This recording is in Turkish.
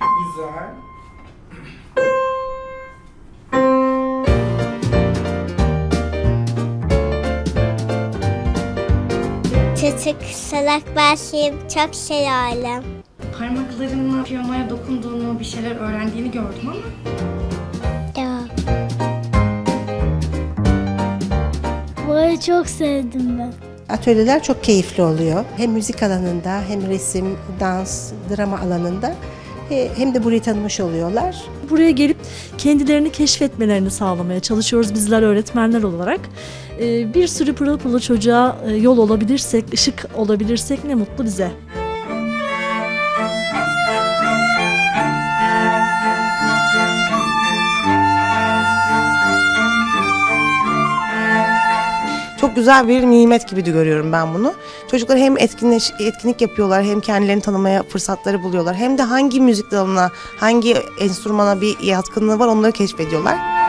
Güzel. Çocuk salak başlayıp çok şey alem. Parmaklarınla piyanoya dokunduğunu, bir şeyler öğrendiğini gördüm ama Ya. Burayı çok sevdim ben. Atölyeler çok keyifli oluyor. Hem müzik alanında hem resim, dans, drama alanında hem de burayı tanımış oluyorlar. Buraya gelip kendilerini keşfetmelerini sağlamaya çalışıyoruz bizler öğretmenler olarak. Ee, Bir sürü pırıl pırıl çocuğa e, yol olabilirsek, ışık olabilirsek ne mutlu bize. Çok güzel bir nimet gibi de görüyorum ben bunu. Çocuklar hem etkinleş, etkinlik yapıyorlar hem kendilerini tanımaya fırsatları buluyorlar. Hem de hangi müzik dalına, hangi enstrümana bir yatkınlığı var onları keşfediyorlar.